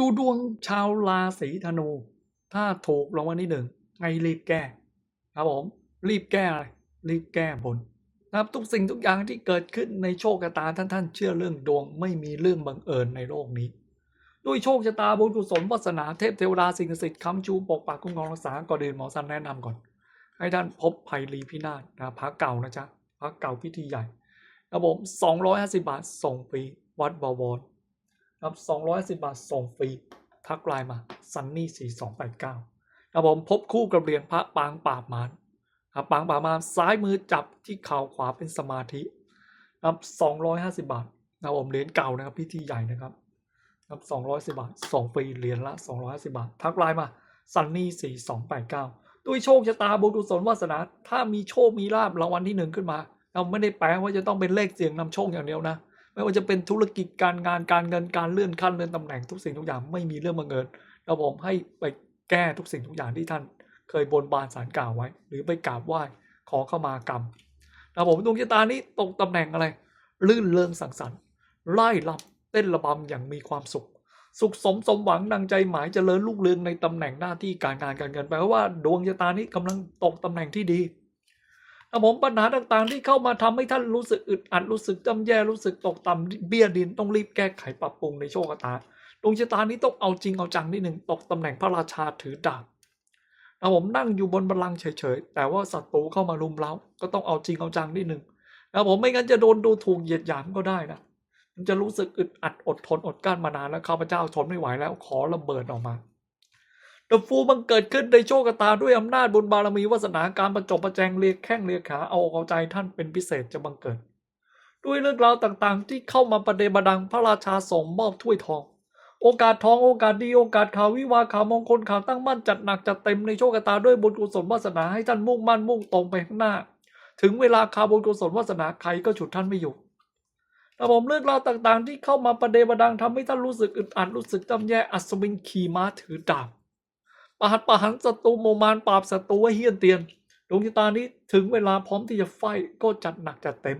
ดูดวงชาวราศีธนู ถ้าถูกรางวัลที่หนึ่งให้รีบแก้ ครับผม รีบแก้อะไรรีบแก้บนนะครับทุกสิ่งทุกอย่างที่เกิดขึ้นในโชคชะตาท่านท่านเชื่อเรื่องดวงไม่มีเรื่องบังเอิญในโลกนี้ ด้วยโชคชะตาบุญกุศลวาสนาเทพเทวดาสิ่งศักดิ์สิทธิ์คำชูปกปักคุ้มครองรักษาก่อนอื่นหมอสันแนะนำก่อน ให้ท่านพบภัยรีพินาศนะพระเก่านะจ๊ะพระเก่าพิธีใหญ่ครับผม250 บาทส่งฟรีวัดบวร ครับ250บาท ส่งฟรี ทักไลน์มาซันนี่4289ครับผมพบคู่กับเรียญพระปางปราบมารครับปางปราบมารซ้ายมือจับที่เข่าขวาเป็นสมาธิครับ250 บาทนะครับผมเหรียญเก่านะครับพิธีใหญ่นะครับครับ210 บาท ส่งฟรีเหรียญละ250บาท ทักไลน์มาซันนี่4289ด้วยโชคชะตาบุญกุศลวาสนา ถ้ามีโชคมีลาบรางวัลที่หนึ่งขึ้นมา เราไม่ได้แปลว่าจะต้องเป็นเลขเสียงนำโชคอย่างเดียวนะ ไม่ว่าจะเป็นธุรกิจการงานการเงินการเลื่อนขั้นเลื่อนตำแหน่งทุกสิ่งทุกอย่างไม่มีเรื่องบังเอิญเราผมให้ไปแก้ทุกสิ่งทุกอย่างที่ท่านเคยบนบานสารกล่าวไว้ หรือไปกราบไหว้ขอเข้ามากรรมเราผมดวงชะตานี้ตกตำแหน่งอะไร ลื่นเริงสังสรรค์ไล่ลำเต้นระบำอย่างมีความสุข สุขสมสมหวังดังใจหมายเจริญรุ่งเรืองในตำแหน่งหน้าที่การงานการเงินแปลว่าดวงชะตานี้กำลังตกตำแหน่งที่ดี ครับผมปัญหาต่างๆ ที่เข้ามาทำให้ท่านรู้สึกอึดอัดรู้สึกจำแย่รู้สึกตกต่ำเบี้ยดินต้องรีบแก้ไขปรับปรุงในโชคชะตาดวงชะตานี้ต้องเอาจริงเอาจังนิดหนึ่งตกตำแหน่งพระราชาถือดาบครับผมนั่งอยู่บนบัลลังก์เฉยๆ แต่ว่าศัตรูเข้ามารุมเร้าก็ต้องเอาจริงเอาจังนิดหนึ่งครับผมไม่งั้นจะโดนดูถูกเหยียดหยามก็ได้นะมันจะรู้สึกอึดอัดอดทนอดกลั้นมานานแล้วข้าพเจ้าทนไม่ไหวแล้วขอระเบิดออกมา เดอะฟูมันเกิดขึ้นในโชคชะตาด้วยอำนาจบุญบารมีวาสนาการประจบประแจงเรียกแข้งเรียกขาเอาเอาใจท่านเป็นพิเศษจะบังเกิด ด้วยเรื่องราวต่างๆ ที่เข้ามาประเดประดังพระราชาส่งมอบถ้วยทอง โอกาสทองโอกาสดีโอกาสข่าววิวาข่าวมงคลข่าวตั้งมั่นจัดหนักจัดเต็มในโชคชะตาด้วยบุญกุศลวาสนาให้ท่านมุ่งมั่นมุ่งตรงไปข้างหน้า ถึงเวลาข่าวบุญกุศลวาสนาใครก็ฉุดท่านไม่อยู่แต่ผมเรื่องราวต่างๆ ที่เข้ามาประเดประดังทำให้ท่านรู้สึกอึดอัดรู้สึกจำแย่อัศวินขี่ม้าถือดาบ ปาดประหันศัตรูโมมานปราบศัตรูไว้เฮี้ยนเตียนดวงชะตานี้ถึงเวลาพร้อมที่จะไฟก็จัดหนักจัดเต็ม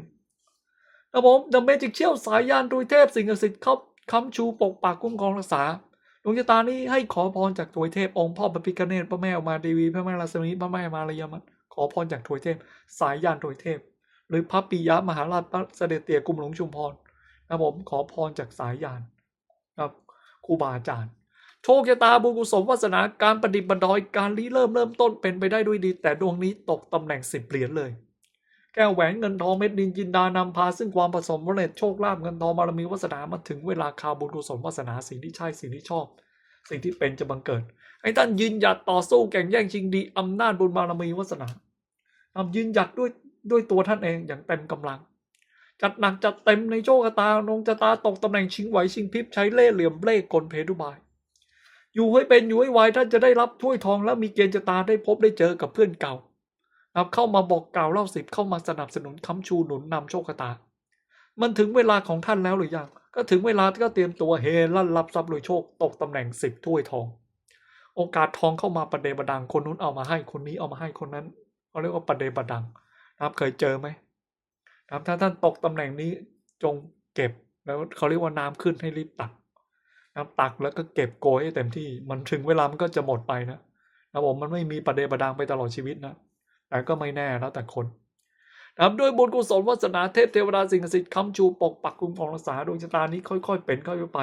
แต่ผมเดอะเมจิกเชี่ยวสายยานโดยเทพสิ่งศักดิ์สิทธิ์เขาค้ำชูปกปักคุ้มครองรักษาดวงชะตานี้ให้ขอพรจากถวยเทพองค์พ่อพระพิฆเนศพระแม่อุมาดีวีพระแม่ราศมีพระแม่มารยามันขอพรจากถวยเทพ สายยานถวยเทพ หรือพระปิยมหาราชพระเสด็จเตี่ยกรุมหลวงชุมพรนะผมขอพรจากสายยานครับครูบาอาจารย์ โชคชะตาบุญกุศลวาสนาการประดิษฐ์บันดอยการริเริ่มเริ่มต้นเป็นไปได้ด้วยดี แต่ดวงนี้ตกตำแหน่งสิบเหรียญเลย แก้วแหวนเงินทองเม็ดดินจินดานำพา ซึ่งความผสมสำเร็จโชคลาภเงินทองบารมีวาสนามาถึงเวลาข่าวบุญกุศลวาสนาสิ่งที่ใช่สิ่งที่ชอบ สิ่งที่เป็นจะบังเกิดให้ท่านยืนหยัดต่อสู้แข่งแย่งชิงดีอำนาจบุญบารมีวาสนาทำยืนหยัดด้วยด้วยตัวท่านเองอย่างเต็มกำลังจัดหนักจัดเต็มในโชคตานงชะตาตกตำแหน่งชิงไหวชิงพริบใช้เล่ห์เหลี่ยมเล่กลเพทุบาย อยู่ให้เป็นอยู่ให้ไวท่านจะได้รับถ้วยทองและมีเกณฑ์ชะตาได้พบได้เจอกับเพื่อนเก่านะครับเข้ามาบอกกล่าวเล่าสิบเข้ามาสนับสนุนค้ำชูหนุนนำโชคชะตา มันถึงเวลาของท่านแล้วหรือยัง ก็ถึงเวลาก็เตรียมตัวเฮลั่นรับทรัพย์รวยโชคตกตำแหน่งสิบถ้วยทอง โอกาสทองเข้ามาประเดประดังคนนู้นเอามาให้คนนี้เอามาให้คนนั้นเขาเรียกว่าประเดประดังนะครับเคยเจอไหมนะครับถ้าท่านตกตำแหน่งนี้จงเก็บแล้วเขาเรียกว่าน้ำขึ้นให้รีบตัก น้ำตักแล้วก็เก็บโกยให้เต็มที่ มันถึงเวลามันก็จะหมดไปนะนะผมมันไม่มีประเดประดังไปตลอดชีวิตนะแต่ก็ไม่แน่แล้วแต่คนนะครับด้วยบุญกุศลวาสนาเทพเทวดาสิ่งศักดิ์สิทธิ์คำชูปกปักคุ้มครองรักษาดวงชะตานี้ค่อยๆ เป็นค่อยๆไป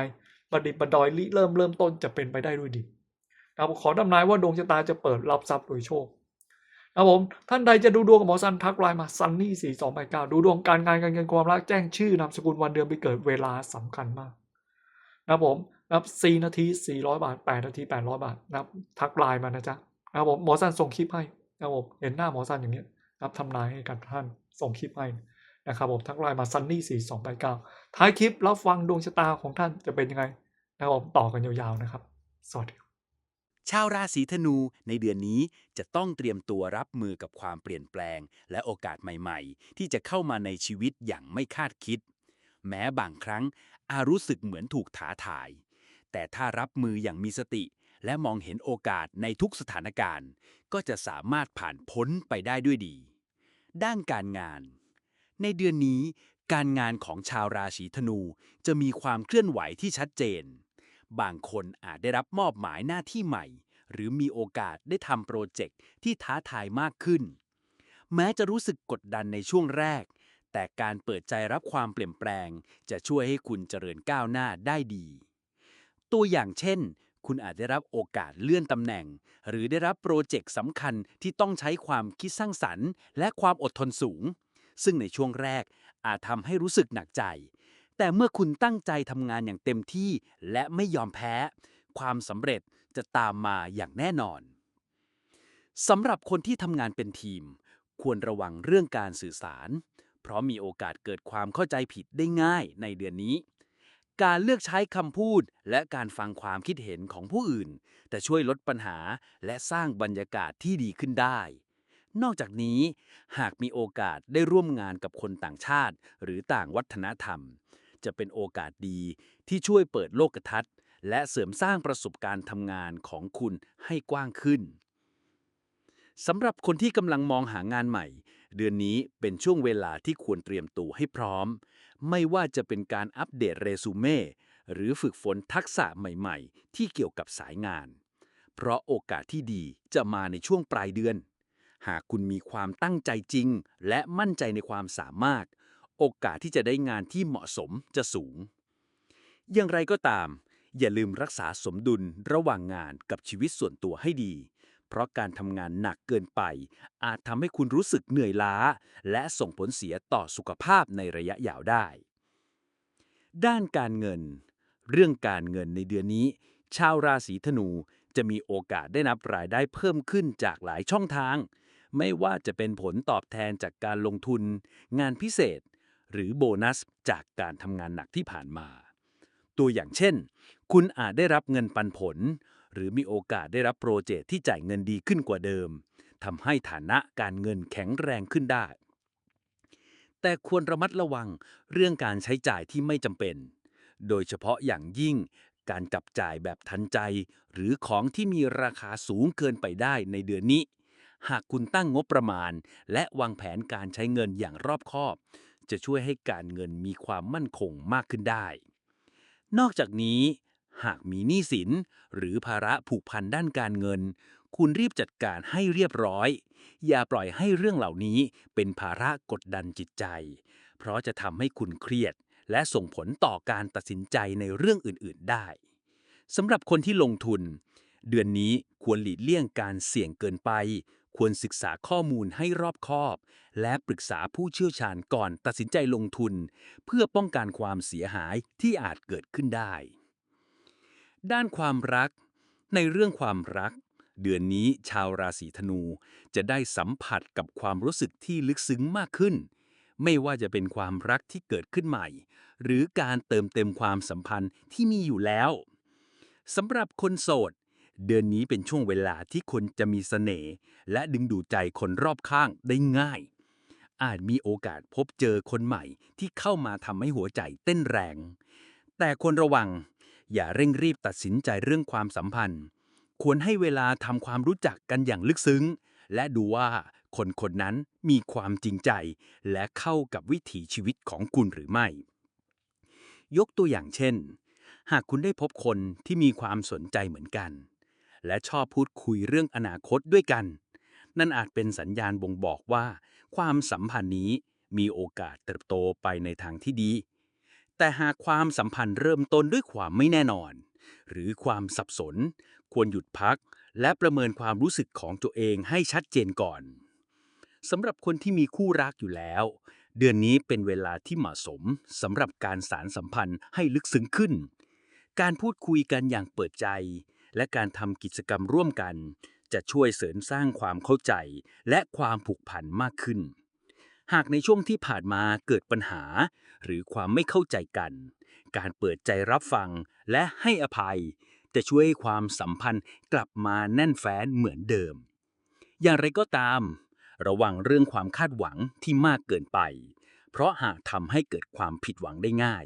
ประดิษฐ์ประดอยริเริ่มเริ่มต้นจะเป็นไปได้ด้วยดีนะครับขอดำนายว่าดวงชะตาจะเปิดรับทรัพย์โดยโชคครับผมท่านใดจะดูดวงกับหมอซันทักไลน์มาซันนี่สี่สองแปดเก้าดูดวงการงานการเงินความรักแจ้งชื่อนามสกุลวันเดือนไปเกิดเวลาสำคัญมากนะผม นะครับสี่นาทีสี่ร้อยบาทแปดนาทีแปดร้อยบาทนะครับทักไลน์มานะจ๊ะนะครับผมหมอซันส่งคลิปให้นะครับผมเห็นหน้าหมอซันอย่างเงี้ยนะครับทำนายให้กับท่านส่งคลิปให้นะครับผมทักไลน์มาซันนี่สี่สองแปดเก้าท้ายคลิปรับฟังดวงชะตาของท่านจะเป็นยังไงนะครับผมต่อกันยาวๆนะครับ สวัสดีชาวราศีธนูในเดือนนี้จะต้องเตรียมตัวรับมือกับความเปลี่ยนแปลง และโอกาสใหม่ๆ ที่จะเข้ามาในชีวิตอย่างไม่คาดคิด แม้บางครั้งอารู้สึกเหมือนถูกท้าทาย แต่ถ้ารับมืออย่างมีสติ และมองเห็นโอกาสในทุกสถานการณ์ ก็จะสามารถผ่านพ้นไปได้ด้วยดี ด้านการงาน ในเดือนนี้ การงานของชาวราศีธนูจะมีความเคลื่อนไหวที่ชัดเจน บางคนอาจได้รับมอบหมายหน้าที่ใหม่ หรือมีโอกาสได้ทำโปรเจกต์ที่ท้าทายมากขึ้น แม้จะรู้สึกกดดันในช่วงแรกแต่การเปิดใจรับความเปลี่ยนแปลง จะช่วยให้คุณเจริญก้าวหน้าได้ดี ตัวอย่างเช่น คุณอาจได้รับโอกาสเลื่อนตำแหน่ง หรือได้รับโปรเจกต์สำคัญที่ต้องใช้ความคิดสร้างสรรค์ และความอดทนสูง ซึ่งในช่วงแรกอาจทำให้รู้สึกหนักใจ แต่เมื่อคุณตั้งใจทำงานอย่างเต็มที่และไม่ยอมแพ้ ความสำเร็จจะตามมาอย่างแน่นอนสำหรับคนที่ทำงานเป็นทีม ควรระวังเรื่องการสื่อสาร เพราะมีโอกาสเกิดความเข้าใจผิดได้ง่ายในเดือนนี้ การเลือกใช้คำพูดและการฟังความคิดเห็นของผู้อื่น จะช่วยลดปัญหาและสร้างบรรยากาศที่ดีขึ้นได้ นอกจากนี้ หากมีโอกาสได้ร่วมงานกับคนต่างชาติ หรือต่างวัฒนธรรม จะเป็นโอกาสดีที่ช่วยเปิดโลกทัศน์ และเสริมสร้างประสบการณ์ทำงานของคุณให้กว้างขึ้นสำหรับคนที่กำลังมองหางานใหม่ เดือนนี้เป็นช่วงเวลาที่ควรเตรียมตัวให้พร้อม ไม่ว่าจะเป็นการอัปเดตเรซูเม่หรือฝึกฝนทักษะใหม่ๆ ที่เกี่ยวกับสายงาน เพราะโอกาสที่ดีจะมาในช่วงปลายเดือน หากคุณมีความตั้งใจจริง และมั่นใจในความสามารถ โอกาสที่จะได้งานที่เหมาะสมจะสูง อย่างไรก็ตาม อย่าลืมรักษาสมดุลระหว่างงานกับชีวิตส่วนตัวให้ดี เพราะการทำงานหนักเกินไป อาจทำให้คุณรู้สึกเหนื่อยล้า และส่งผลเสียต่อสุขภาพในระยะยาวได้ ด้านการเงิน เรื่องการเงินในเดือนนี้ ชาวราศีธนูจะมีโอกาสได้นับรายได้เพิ่มขึ้นจากหลายช่องทาง ไม่ว่าจะเป็นผลตอบแทนจากการลงทุน งานพิเศษ หรือโบนัสจากการทำงานหนักที่ผ่านมา ตัวอย่างเช่น คุณอาจได้รับเงินปันผล หรือมีโอกาสได้รับโปรเจกต์ที่จ่ายเงินดีขึ้นกว่าเดิมทำให้ฐานะการเงินแข็งแรงขึ้นได้ แต่ควรระมัดระวังเรื่องการใช้จ่ายที่ไม่จำเป็น โดยเฉพาะอย่างยิ่งการจับจ่ายแบบทันใจ หรือของที่มีราคาสูงเกินไปได้ในเดือนนี้ หากคุณตั้งงบประมาณ และวางแผนการใช้เงินอย่างรอบคอบ จะช่วยให้การเงินมีความมั่นคงมากขึ้นได้ นอกจากนี้ หากมีหนี้สิน หรือภาระผูกพันด้านการเงิน คุณรีบจัดการให้เรียบร้อย อย่าปล่อยให้เรื่องเหล่านี้เป็นภาระกดดันจิตใจ เพราะจะทำให้คุณเครียด และส่งผลต่อการตัดสินใจในเรื่องอื่น ๆ ได้สำหรับคนที่ลงทุน เดือนนี้ควรหลีกเลี่ยงการเสี่ยงเกินไป ควรศึกษาข้อมูลให้รอบคอบ และปรึกษาผู้เชี่ยวชาญก่อนตัดสินใจลงทุน เพื่อป้องกันความเสียหายที่อาจเกิดขึ้นได้ ด้านความรัก ในเรื่องความรัก เดือนนี้ชาวราศีธนู จะได้สัมผัสกับความรู้สึกที่ลึกซึ้งมากขึ้น ไม่ว่าจะเป็นความรักที่เกิดขึ้นใหม่ หรือการเติมเต็มความสัมพันธ์ที่มีอยู่แล้วสำหรับคนโสด เดือนนี้เป็นช่วงเวลาที่คนจะมีเสน่ห์และดึงดูดใจคนรอบข้างได้ง่าย อาจมีโอกาสพบเจอคนใหม่ที่เข้ามาทำให้หัวใจเต้นแรง แต่ควรระวัง อย่าเร่งรีบตัดสินใจเรื่องความสัมพันธ์ ควรให้เวลาทำความรู้จักกันอย่างลึกซึ้ง และดูว่าคนคนนั้นมีความจริงใจ และเข้ากับวิถีชีวิตของคุณหรือไม่ ยกตัวอย่างเช่น หากคุณได้พบคนที่มีความสนใจเหมือนกัน และชอบพูดคุยเรื่องอนาคตด้วยกัน นั่นอาจเป็นสัญญาณบ่งบอกว่า ความสัมพันธ์นี้มีโอกาสเติบโตไปในทางที่ดี แต่หากความสัมพันธ์เริ่มต้นด้วยความไม่แน่นอน หรือความสับสน ควรหยุดพัก และประเมินความรู้สึกของตัวเองให้ชัดเจนก่อนสำหรับคนที่มีคู่รักอยู่แล้ว เดือนนี้เป็นเวลาที่เหมาะสมสำหรับการสารสัมพันธ์ให้ลึกซึ้งขึ้น การพูดคุยกันอย่างเปิดใจ และการทำกิจกรรมร่วมกัน จะช่วยเสริมสร้างความเข้าใจ และความผูกพันมากขึ้น หากในช่วงที่ผ่านมาเกิดปัญหา หรือความไม่เข้าใจกัน การเปิดใจรับฟังและให้อภัย จะช่วยให้ความสัมพันธ์กลับมาแน่นแฟ้นเหมือนเดิม อย่างไรก็ตาม ระวังเรื่องความคาดหวังที่มากเกินไป เพราะหากทำให้เกิดความผิดหวังได้ง่าย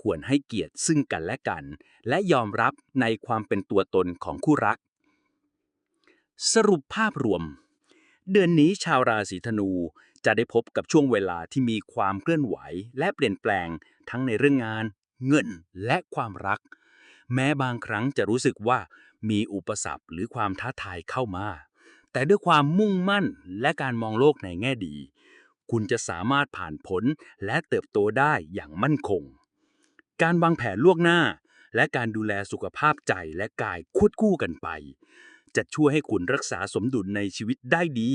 ควรให้เกียรติซึ่งกันและกัน และยอมรับในความเป็นตัวตนของคู่รัก สรุปภาพรวม เดือนนี้ชาวราศีธนู จะได้พบกับช่วงเวลาที่มีความเคลื่อนไหวและเปลี่ยนแปลง ทั้งในเรื่องงาน เงินและความรัก แม้บางครั้งจะรู้สึกว่ามีอุปสรรคหรือความท้าทายเข้ามา แต่ด้วยความมุ่งมั่นและการมองโลกในแง่ดี คุณจะสามารถผ่านผลและเติบโตได้อย่างมั่นคง การวางแผนล่วงหน้า และการดูแลสุขภาพใจและกายควบคู่กันไป จะช่วยให้คุณรักษาสมดุลในชีวิตได้ดี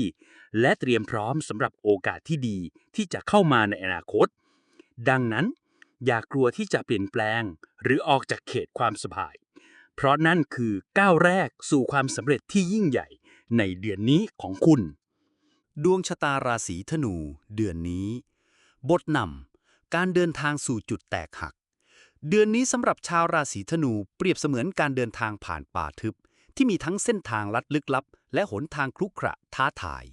และเตรียมพร้อมสำหรับโอกาสที่ดีที่จะเข้ามาในอนาคต ดังนั้น อย่ากลัวที่จะเปลี่ยนแปลง หรือออกจากเขตความสบาย เพราะนั่นคือก้าวแรกสู่ความสำเร็จที่ยิ่งใหญ่ในเดือนนี้ของคุณ ดวงชะตาราศีธนู เดือนนี้ บทนำการเดินทางสู่จุดแตกหัก เดือนนี้สำหรับชาวราศีธนูเปรียบเสมือนการเดินทางผ่านป่าทึบ ที่มีทั้งเส้นทางลัดลึกลับ และหนทางครุขระท้าทาย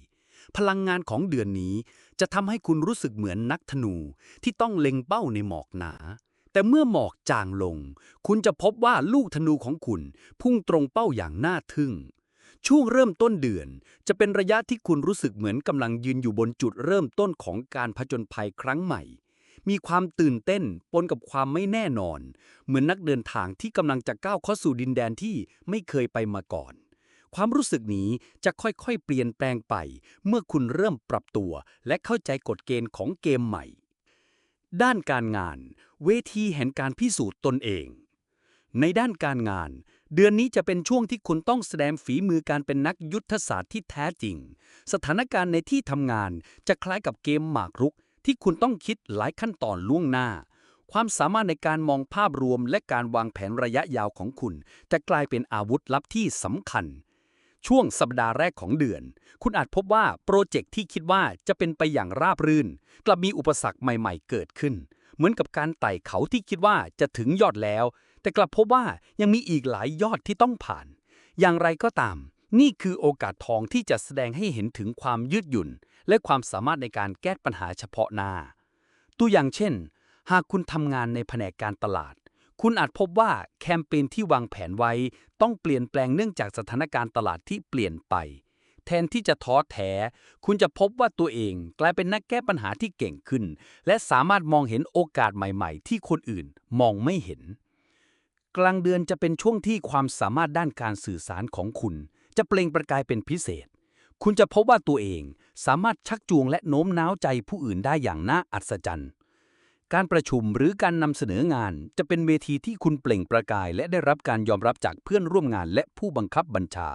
พลังงานของเดือนนี้จะทำให้คุณรู้สึกเหมือนนักธนูที่ต้องเล็งเป้าในหมอกหนา แต่เมื่อหมอกจางลง คุณจะพบว่าลูกธนูของคุณพุ่งตรงเป้าอย่างน่าทึ่ง ช่วงเริ่มต้นเดือนจะเป็นระยะที่คุณรู้สึกเหมือนกำลังยืนอยู่บนจุดเริ่มต้นของการผจญภัยครั้งใหม่ มีความตื่นเต้นปนกับความไม่แน่นอน เหมือนนักเดินทางที่กำลังจะก้าวเข้าสู่ดินแดนที่ไม่เคยไปมาก่อน ความรู้สึกนี้จะค่อยๆ เปลี่ยนแปลงไป เมื่อคุณเริ่มปรับตัว และเข้าใจกฎเกณฑ์ของเกมใหม่ ด้านการงาน เวทีแห่งการพิสูจน์ตนเอง ในด้านการงานเดือนนี้จะเป็นช่วงที่คุณต้องแสดงฝีมือการเป็นนักยุทธศาสตร์ที่แท้จริง สถานการณ์ในที่ทำงานจะคล้ายกับเกมหมากรุก ที่คุณต้องคิดหลายขั้นตอนล่วงหน้า ความสามารถในการมองภาพรวมและการวางแผนระยะยาวของคุณ จะกลายเป็นอาวุธลับที่สำคัญ ช่วงสัปดาห์แรกของเดือน คุณอาจพบว่าโปรเจกต์ที่คิดว่าจะเป็นไปอย่างราบรื่น กลับมีอุปสรรคใหม่ๆเกิดขึ้น เหมือนกับการไต่เขาที่คิดว่าจะถึงยอดแล้ว แต่กลับพบว่ายังมีอีกหลายยอดที่ต้องผ่าน อย่างไรก็ตาม นี่คือโอกาสทองที่จะแสดงให้เห็นถึงความยืดหยุ่น และความสามารถในการแก้ปัญหาเฉพาะหน้า ตัวอย่างเช่น หากคุณทำงานในแผนกการตลาด คุณอาจพบว่าแคมเปญที่วางแผนไว้ ต้องเปลี่ยนแปลงเนื่องจากสถานการณ์ตลาดที่เปลี่ยนไป แทนที่จะท้อแท้ คุณจะพบว่าตัวเองกลายเป็นนักแก้ปัญหาที่เก่งขึ้น และสามารถมองเห็นโอกาสใหม่ ๆ ที่คนอื่นมองไม่เห็น กลางเดือนจะเป็นช่วงที่ความสามารถด้านการสื่อสารของคุณ จะเปล่งประกายเป็นพิเศษ คุณจะพบว่าตัวเองสามารถชักจูงและโน้มน้าวใจผู้อื่นได้อย่างน่าอัศจรรย์ การประชุมหรือการนำเสนองานจะเป็นเวทีที่คุณเปล่งประกายและได้รับการยอมรับจากเพื่อนร่วมงานและผู้บังคับบัญชา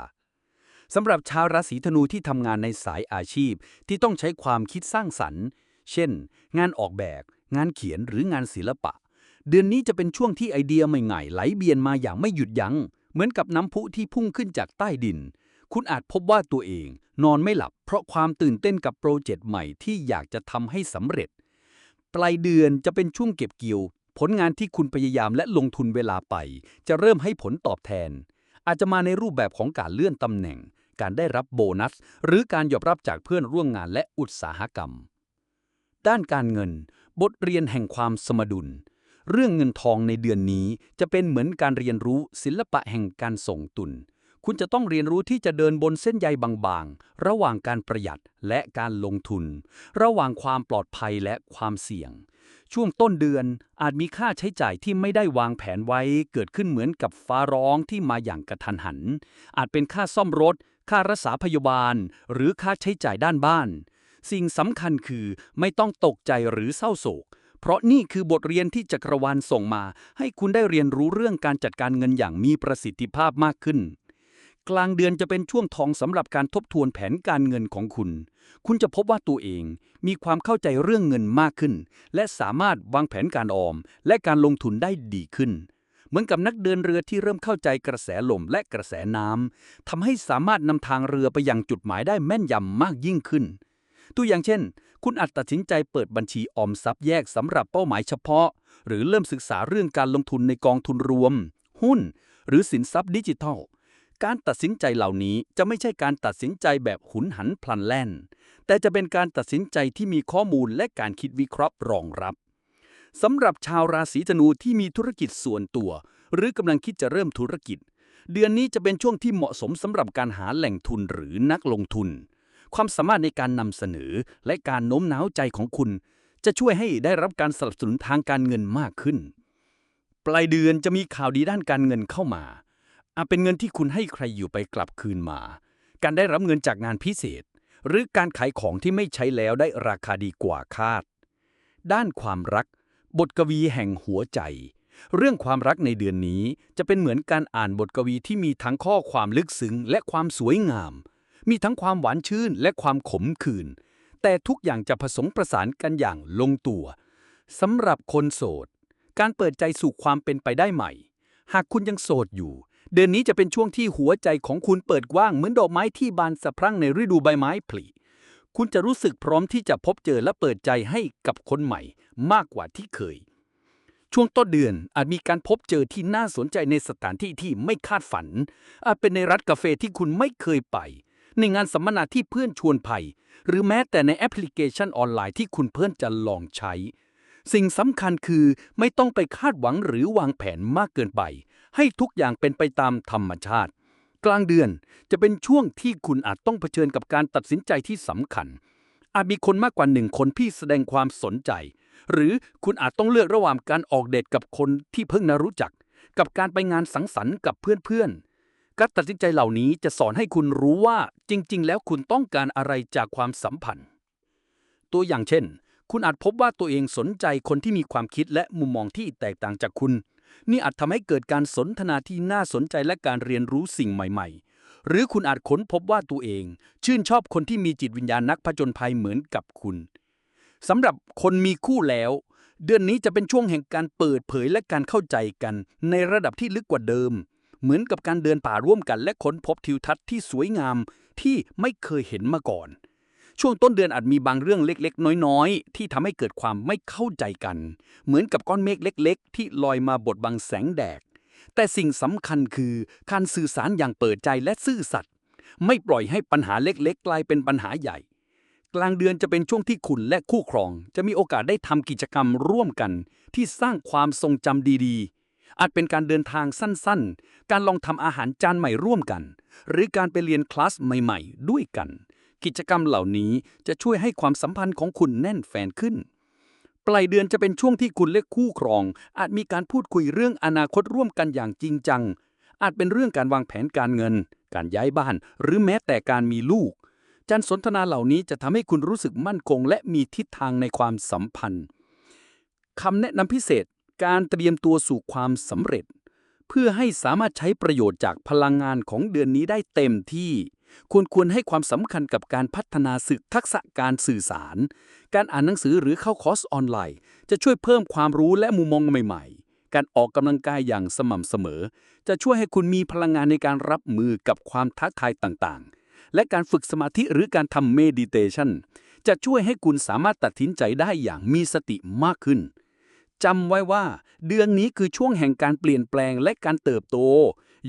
สำหรับชาวราศีธนูที่ทำงานในสายอาชีพที่ต้องใช้ความคิดสร้างสรรค์ เช่น งานออกแบบ งานเขียนหรืองานศิลปะ เดือนนี้จะเป็นช่วงที่ไอเดียใหม่ๆไหลเบียนมาอย่างไม่หยุดยัง้ง เหมือนกับน้ำพุที่พุ่งขึ้นจากใต้ดิน คุณอาจพบว่าตัวเองนอนไม่หลับ เพราะความตื่นเต้นกับโปรเจกต์ใหม่ที่อยากจะทำให้สำเร็จ ปลายเดือนจะเป็นช่วงเก็บเกี่ยว ผลงานที่คุณพยายามและลงทุนเวลาไป จะเริ่มให้ผลตอบแทน อาจจะมาในรูปแบบของการเลื่อนตำแหน่ง การได้รับโบนัส หรือการยอมรับจากเพื่อนร่วมงานและอุตสาหกรรม ด้านการเงิน บทเรียนแห่งความสมดุล เรื่องเงินทองในเดือนนี้จะเป็นเหมือนการเรียนรู้ศิลปะแห่งการส่งตุน คุณจะต้องเรียนรู้ที่จะเดินบนเส้นใยบางๆ ระหว่างการประหยัดและการลงทุน ระหว่างความปลอดภัยและความเสี่ยง ช่วงต้นเดือนอาจมีค่าใช้จ่ายที่ไม่ได้วางแผนไว้เกิดขึ้นเหมือนกับฟ้าร้องที่มาอย่างกระทันหัน อาจเป็นค่าซ่อมรถ ค่ารักษาพยาบาล หรือค่าใช้จ่ายด้านบ้าน สิ่งสำคัญคือไม่ต้องตกใจหรือเศร้าโศก เพราะนี่คือบทเรียนที่จักรวาลส่งมา ให้คุณได้เรียนรู้เรื่องการจัดการเงินอย่างมีประสิทธิภาพมากขึ้น กลางเดือนจะเป็นช่วงทองสำหรับการทบทวนแผนการเงินของคุณ คุณจะพบว่าตัวเองมีความเข้าใจเรื่องเงินมากขึ้น และสามารถวางแผนการออม และการลงทุนได้ดีขึ้น เหมือนกับนักเดินเรือที่เริ่มเข้าใจกระแสลมและกระแสน้ำทำให้สามารถนำทางเรือไปยังจุดหมายได้แม่นยำมากยิ่งขึ้น ตัวอย่างเช่น คุณอาจตัดสินใจเปิดบัญชีออมทรัพย์แยกสำหรับเป้าหมายเฉพาะ หรือเริ่มศึกษาเรื่องการลงทุนในกองทุนรวม หุ้น หรือสินทรัพย์ดิจิทัล การตัดสินใจเหล่านี้จะไม่ใช่การตัดสินใจแบบหุนหันพลันแล่น แต่จะเป็นการตัดสินใจที่มีข้อมูลและการคิดวิเคราะห์รองรับสำหรับชาวราศีธนูที่มีธุรกิจส่วนตัว หรือกำลังคิดจะเริ่มธุรกิจ เดือนนี้จะเป็นช่วงที่เหมาะสมสำหรับการหาแหล่งทุนหรือนักลงทุน ความสามารถในการนำเสนอและการโน้มน้าวใจของคุณ จะช่วยให้ได้รับการสนับสนุนทางการเงินมากขึ้น ปลายเดือนจะมีข่าวดีด้านการเงินเข้ามา อาจเป็นเงินที่คุณให้ใครอยู่ไปกลับคืนมา การได้รับเงินจากงานพิเศษ หรือการขายของที่ไม่ใช้แล้วได้ราคาดีกว่าคาด ด้านความรัก บทกวีแห่งหัวใจเรื่องความรักในเดือนนี้จะเป็นเหมือนการอ่านบทกวีที่มีทั้งข้อความลึกซึ้งและความสวยงาม มีทั้งความหวานชื่นและความขมขื่น แต่ทุกอย่างจะผสมประสานกันอย่างลงตัวสำหรับคนโสด การเปิดใจสู่ความเป็นไปได้ใหม่ หากคุณยังโสดอยู่ เดือนนี้จะเป็นช่วงที่หัวใจของคุณเปิดกว้างเหมือนดอกไม้ที่บานสะพรั่งในฤดูใบไม้ผลิคุณจะรู้สึกพร้อมที่จะพบเจอและเปิดใจให้กับคนใหม่มากกว่าที่เคย ช่วงต้นเดือนอาจมีการพบเจอที่น่าสนใจในสถานที่ที่ไม่คาดฝัน อาจเป็นในร้านกาแฟที่คุณไม่เคยไป ในงานสัมมนาที่เพื่อนชวนไปหรือแม้แต่ในแอปพลิเคชันออนไลน์ที่คุณเพื่อนจะลองใช้ สิ่งสำคัญคือไม่ต้องไปคาดหวังหรือวางแผนมากเกินไป ให้ทุกอย่างเป็นไปตามธรรมชาติ กลางเดือนจะเป็นช่วงที่คุณอาจต้องเผชิญกับการตัดสินใจที่สำคัญ อาจมีคนมากกว่าหนึ่งคนที่แสดงความสนใจ หรือคุณอาจต้องเลือกระหว่างการออกเดทกับคนที่เพิ่งนารู้จัก กับการไปงานสังสรรค์กับเพื่อนๆ การตัดสินใจเหล่านี้จะสอนให้คุณรู้ว่าจริง ๆ แล้วคุณต้องการอะไรจากความสัมพันธ์ ตัวอย่างเช่น คุณอาจพบว่าตัวเองสนใจคนที่มีความคิดและมุมมองที่แตกต่างจากคุณ นี่อาจทำให้เกิดการสนทนาที่น่าสนใจและการเรียนรู้สิ่งใหม่ ๆ หรือคุณอาจค้นพบว่าตัวเอง ชื่นชอบคนที่มีจิตวิญญาณนักผจญภัยเหมือนกับคุณสำหรับคนมีคู่แล้ว เดือนนี้จะเป็นช่วงแห่งการเปิดเผยและการเข้าใจกันในระดับที่ลึกกว่าเดิม เหมือนกับการเดินป่าร่วมกันและค้นพบทิวทัศน์ที่สวยงามที่ไม่เคยเห็นมาก่อน ช่วงต้นเดือนอาจมีบางเรื่องเล็กๆ น้อยๆ ที่ทำให้เกิดความไม่เข้าใจกัน เหมือนกับก้อนเมฆเล็ก ๆ ที่ลอยมาบดบังแสงแดดแต่สิ่งสำคัญคือการสื่อสารอย่างเปิดใจและซื่อสัตย์ไม่ปล่อยให้ปัญหาเล็กๆ กลายเป็นปัญหาใหญ่ กลางเดือนจะเป็นช่วงที่คุณและคู่ครอง จะมีโอกาสได้ทำกิจกรรมร่วมกัน ที่สร้างความทรงจำดีๆ อาจเป็นการเดินทางสั้นๆ การลองทำอาหารจานใหม่ร่วมกัน หรือการไปเรียนคลาสใหม่ๆ ด้วยกัน กิจกรรมเหล่านี้จะช่วยให้ความสัมพันธ์ของคุณแน่นแฟนขึ้น ปลายเดือนจะเป็นช่วงที่คุณและคู่ครอง อาจมีการพูดคุยเรื่องอนาคตร่วมกันอย่างจริงจัง อาจเป็นเรื่องการวางแผนการเงิน การย้ายบ้าน หรือแม้แต่การมีลูกการสนทนาเหล่านี้จะทำให้คุณรู้สึกมั่นคง และมีทิศทางในความสัมพันธ์คำแนะนำพิเศษ การเตรียมตัวสู่ความสำเร็จ เพื่อให้สามารถใช้ประโยชน์จากพลังงานของเดือนนี้ได้เต็มที่ ควรควรให้ความสำคัญกับการพัฒนาสึกทักษะการสื่อสาร การอ่านหนังสือหรือเข้าคอร์สออนไลน์ จะช่วยเพิ่มความรู้และมุมมองใหม่ ๆการออกกำลังกายอย่างสม่ำเสมอ จะช่วยให้คุณมีพลังงานในการรับมือกับความท้าทายต่างๆ และการฝึกสมาธิหรือการทำเมดิเทชันจะช่วยให้คุณสามารถตัดสินใจได้อย่างมีสติมากขึ้น จำไว้ว่า เดือนนี้คือช่วงแห่งการเปลี่ยนแปลงและการเติบโต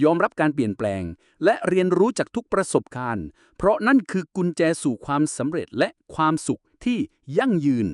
ยอมรับการเปลี่ยนแปลง และเรียนรู้จากทุกประสบการณ์ เพราะนั่นคือกุญแจสู่ความสำเร็จและความสุขที่ยั่งยืน